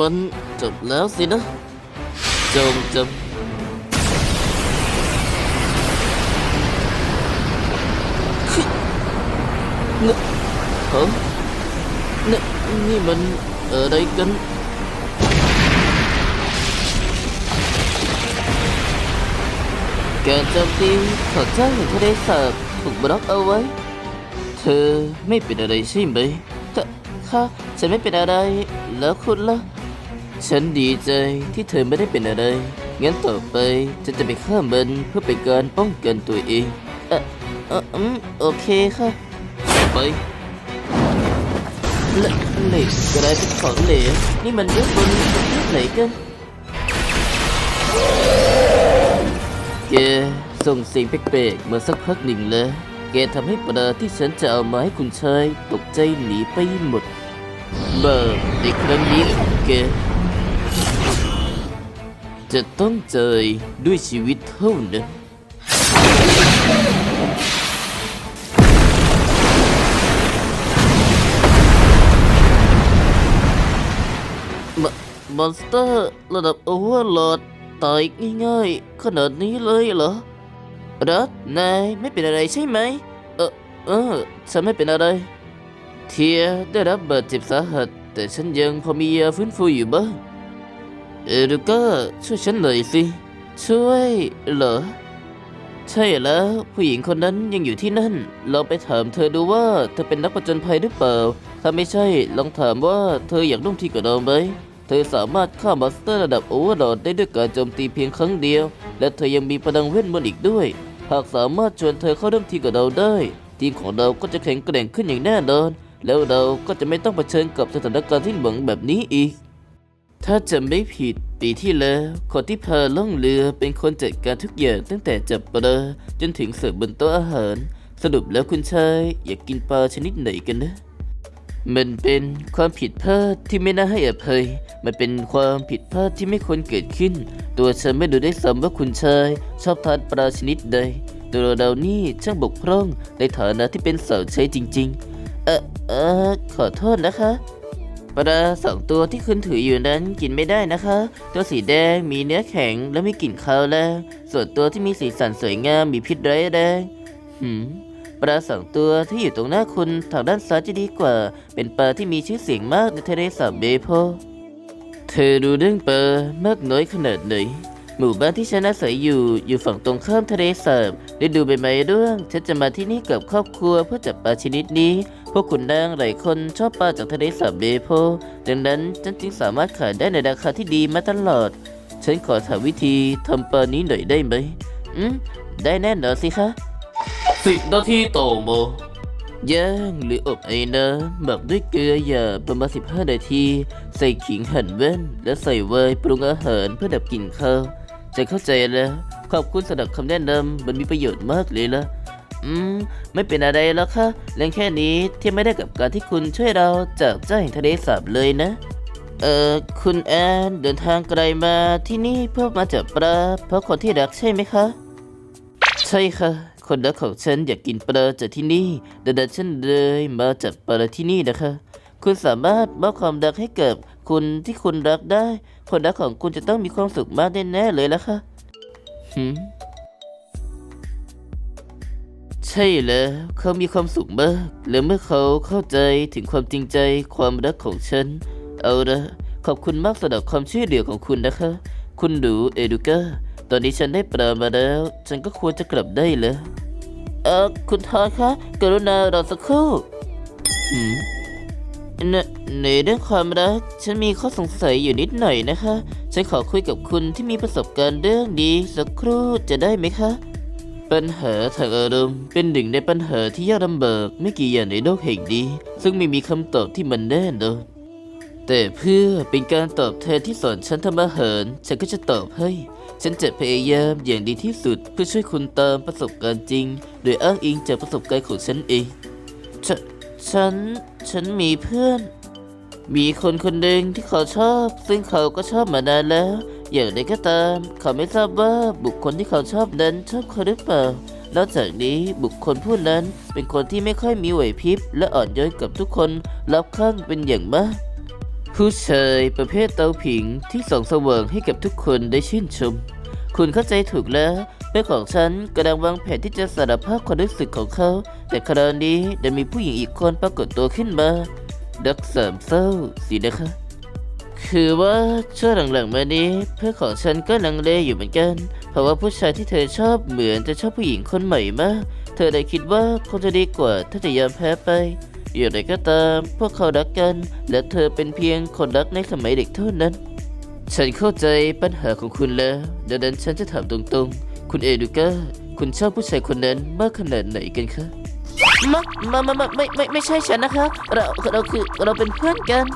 มันจบแล้วสินะ จงจำนี่ฮะนี่นี่มันอะไรกันการโจมตีของเจ้าหญิงทะเลสาบถูกบล็อกเอาไว้ เธอไม่เป็นอะไรใช่ไหมค่ะค่ะฉันไม่เป็นอะไร แล้วคุณล่ะ ฉันดีใจที่เธอไม่ได้เป็นอะไร งั้นต่อไปฉันจะไปฆ่ามันเพื่อเป็นการป้องกันตัวเอง เออเอออืมโอเคค่ะ ไปเหลเหล็กกลายเป็นของเหลวนี่มันเรื่องบนประเทศไหนกันแกส่งเสียงแปลกๆมาสักพักหนึ่งแล้วแกทำให้ปลาที่ฉันจะเอามาให้คุณชายตกใจหนีไปหมดเบิร์ในครั้งนี้ของแก จะต้องเจอด้วยชีวิตเท่านั้นมมอนสเตอร์ระดับโอเวอร์โหลดตายง่ายๆ ขนาดนี้เลยเหรอรัดนายไม่เป็นอะไรใช่ไหม เออเออฉันไม่เป็นอะไร เทียได้รับบาดเจ็บสาหัส แต่ฉันยังพอมียาฟื้นฟูอยู่บ้าง เอรูก้าช่วยฉันหน่อยสิ ช่วยเหรอ ใช่แล้วผู้หญิงคนนั้นยังอยู่ที่นั่น ลองไปถามเธอดูว่าเธอเป็นนักผจญภัยหรือเปล่า ถ้าไม่ใช่ลองถามว่าเธออยากร่วมทีมกับเราไหมเธอสามารถฆ่ามาสเตอร์ระดับโอเวอร์โหลดได้ด้วยการโจมตีเพียงครั้งเดียว และเธอยังมีพลังเวทมนต์อีกด้วย หากสามารถชวนเธอเข้าร่วมทีมกับเราได้ ทีมของเราก็จะแข็งแกร่งขึ้นอย่างแน่นอน แล้วเราก็จะไม่ต้องเผชิญกับสถานการณ์ที่หวังแบบนี้อีก ถ้าจำไม่ผิดปีที่แล้วคนที่พาล่องเรือเป็นคนจัดการทุกอย่างตั้งแต่จับปลาจนถึงเสิร์ฟบนโต๊ะอาหาร สรุปแล้วคุณชายอยากกินปลาชนิดไหนกันนะ มันเป็นความผิดพลาดที่ไม่น่าให้อภัย มันเป็นความผิดพลาดที่ไม่ควรเกิดขึ้น ตัวฉันไม่รู้ได้ซ้ำว่าคุณชายชอบทานปลาชนิดใด ตัวเรานี่ช่างบกพร่องในฐานะที่เป็นสาวใช้จริง ๆ เออเออขอโทษนะคะ ปลาสองตัวที่คุณถืออยู่นั้นกินไม่ได้นะคะ ตัวสีแดงมีเนื้อแข็งและมีกลิ่นคาวแรงส่วนตัวที่มีสีสันสวยงามมีพิษร้ายแรงหืมปลาสองตัวที่อยู่ตรงหน้าคุณทางด้านซ้ายจะดีกว่า เป็นปลาที่มีชื่อเสียงมากในทะเลสาบเบโพเธอรู้เรื่องปลามากน้อยขนาดไหนหมู่บ้านที่ฉันอาศัยอยู่อยู่ฝั่งตรงข้ามทะเลสาบได้ดูใบไม้ร่วงฉันจะมาที่นี่กับครอบครัวเพื่อจับปลาชนิดนี้ วกคุณนางหลายคนชอบปลาจากทะเลสาบเบโพดังนั้นฉันจึงสามารถขายได้ในราคาที่ดีมาตลอด ฉันขอถามวิธีทำปลานี้หน่อยได้ไหมอืมได้แน่นอนสิคะสิบนาทีต่อมาย่างหรืออบไอ้น้ำหมักด้วยเกลือหยาบประมาณ15 นาที ใส่ขิงหั่นแว่นและใส่ไวน์ปรุงอาหารเพื่อดับกลิ่นข้าวฉันเข้าใจแล้ว ขอบคุณสำหรับคำแนะนำมันมีประโยชน์มากเลยละ อืม ไม่เป็นอะไรแล้วค่ะเรื่องแค่นี้เที่ไม่ได้กับการที่คุณช่วยเราจากเจ้าแห่งทะเลสาบเลยนะ เอ่อ คุณแอนเดินทางไกลมาที่นี่เพื่อมาจับปลาเพราะคนที่รักใช่ไหมคะ ใช่ค่ะ คนรักของฉันอยากกินปลาจากที่นี่ดังนั้นฉันเลยมาจับปลาที่นี่นะคะ คุณสามารถมอบความรักให้กับคุณที่คุณรักได้ คนรักของคุณจะต้องมีความสุขมากแน่ๆเลยละค่ะหืม ใช่แล้วเขามีความสุขมากและเมื่อเขาเข้าใจถึงความจริงใจความรักของฉัน เอาละขอบคุณมากสำหรับความช่วยเหลือของคุณนะคะ คุณดูเอดูก้าตอนนี้ฉันได้ปลามาแล้ว ฉันก็ควรจะกลับได้แล้วเออคุณทอนคะกรุณารอสักครู่หืมในในเรื่องความรัก ฉันมีข้อสงสัยอยู่นิดหน่อยนะคะ ฉันขอคุยกับคุณที่มีประสบการณ์เรื่องนี้สักครู่จะได้ไหมคะ ปัญหาทางอารมณ์เป็นหนึ่งในปัญหาที่ยากลำบากไม่กี่อย่างในโลกแห่งนี้ ซึ่งไม่มีคำตอบที่มันแน่นอนแต่เพื่อเป็นการตอบแทนที่สอนฉันทำอาหารฉันก็จะตอบให้ ฉันจะพยายามอย่างดีที่สุดเพื่อช่วยคุณตามประสบการณ์จริง โดยอ้างอิงจากประสบการณ์ของฉันเอง ฉฉัน ฉันมีเพื่อน มีคนคนหนึ่งที่เขาชอบ ซึ่งเขาก็ชอบมานานแล้ว อย่างไรก็ตามเขาไม่ทราบว่าบุคคลที่เขาชอบนั้นชอบเขาหรือเปล่านอกจากนี้บุคคลผู้นั้นเป็นคนที่ไม่ค่อยมีไหวพริบ และอ่อนโยนกับทุกคนรอบข้างเป็นอย่างมากผู้ชายประเภทเตาผิงที่ส่องสว่างให้กับทุกคนได้ชื่นชม คุณเข้าใจถูกแล้วเพื่อนของฉันกำลังวางแผนที่จะสารภาพความรู้สึกของเขา แต่คราวนี้ได้มีผู้หญิงอีกคนปรากฏตัวขึ้นมาดักสามเศร้าสินะคะ คือว่าช่วงหลังๆมานี้เพื่อนของฉันก็ลังเลอยู่เหมือนกัน เพราะว่าผู้ชายที่เธอชอบเหมือนจะชอบผู้หญิงคนใหม่มาก เธอเลยคิดว่าคงจะดีกว่าถ้าจะยอมแพ้ไป อย่างไรก็ตามพวกเขารักกัน และเธอเป็นเพียงคนรักในสมัยเด็กเท่านั้น ฉันเข้าใจปัญหาของคุณแล้วดังนั้นฉันจะถามตรงๆ คุณเอดูก้าคุณชอบผู้ชายคนนั้นมากขนาดไหนกันคะมามามามาไม่ไม่ไม่ใช่ฉันนะคะ เราเราคือเราเป็นเพื่อนกัน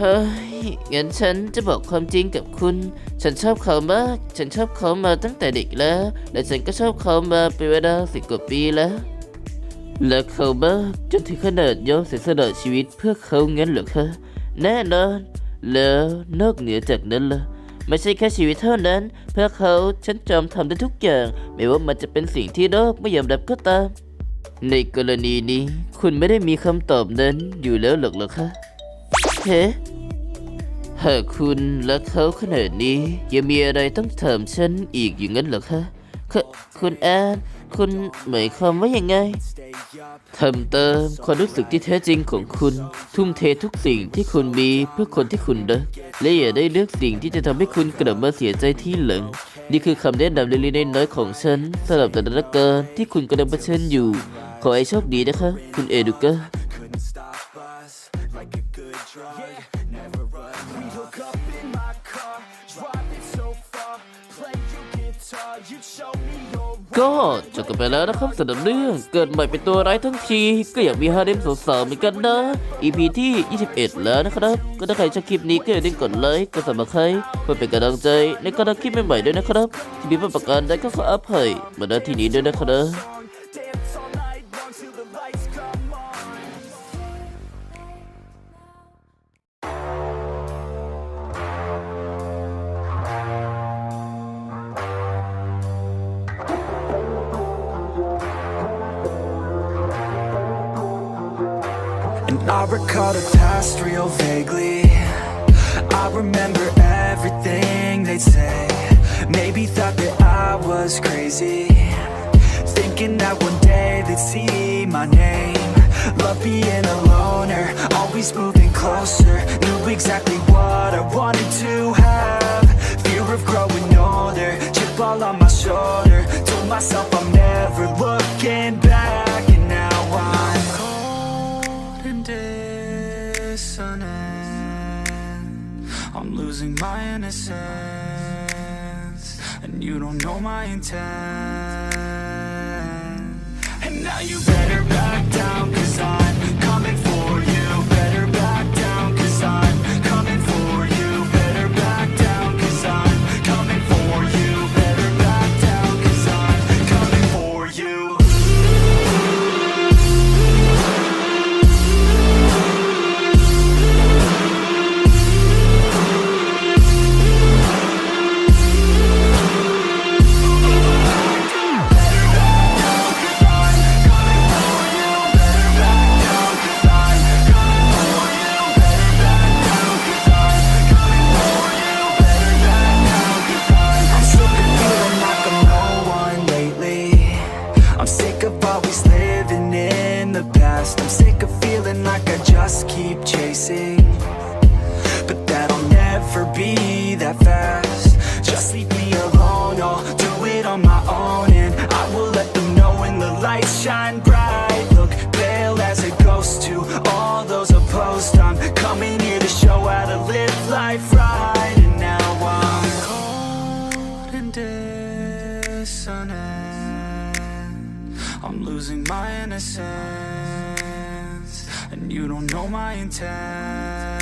เฮ้ย งั้นฉันจะบอกความจริงกับคุณ ฉันชอบเขามาก ฉันชอบเขามาตั้งแต่เด็กแล้ว และฉันก็ชอบเขามาเป็นเวลาสิบกว่าปีแล้ว และเขามากจนถึงขนาดยอมเสียสละชีวิตเพื่อเขางั้นเหรอคะ แน่นอน แล้วนอกเหนือจากนั้นล่ะไม่ใช่แค่ชีวิตเท่านั้น เพื่อเขาฉันจอมทำได้ทุกอย่าง ไม่ว่ามันจะเป็นสิ่งที่โลกไม่ยอมรับก็ตาม ในกรณีนี้คุณไม่ได้มีคำตอบนั้นอยู่แล้วหรอกหรอคะ เฮ้หากคุณรักเขาขนาดนี้ ยังมีอะไรต้องถามฉันอีกอย่างนั้นเหรอคะคคุณแอนคุณหมายความว่ายังไงทำเติมความรู้สึกที่แท้จริงของคุณ ทุ่มเททุกสิ่งที่คุณมีเพื่อคนที่คุณรักและอย่าได้เลือกสิ่งที่จะทำให้คุณกลับมาเสียใจที่หลัง นี่คือคำแนะนำเล็กๆน้อยๆของฉันสำหรับสถานการณ์ที่คุณกำลังเผชิญอยู่ ขอให้โชคดีนะคะ คุณเอดูเกา couldn't ก็จบกันไปแล้วนะครับสำหรับเรื่องเกิดใหม่เป็นตัวร้ายทั้งที ก็อยากมีฮาเร็มสาวๆเหมือนกันนะ EP ที่ 21 แล้วนะครับ ก็ถ้าใครชอบคลิปนี้ก็อย่าลืมกดไลค์กดสมัครใครเพื่อเป็นกำลังใจในการทำคลิปใหม่ๆด้วยนะครับที่มีประการใดก็ขออภัยมาณที่นี้ด้วยนะครับ And I recall the past real vaguely. I remember everything they'd say. Maybe thought that I was crazy. Thinking that one day they'd see my name. Love being a loner, always moving closer. Knew exactly what I wanted to innocence And you don't know my intent. And now you lights shine bright. Look pale as a ghost to all those opposed. I'm coming here to show how to live life right. And now I'm cold and dissonant I'm losing my innocence. And you don't know my intent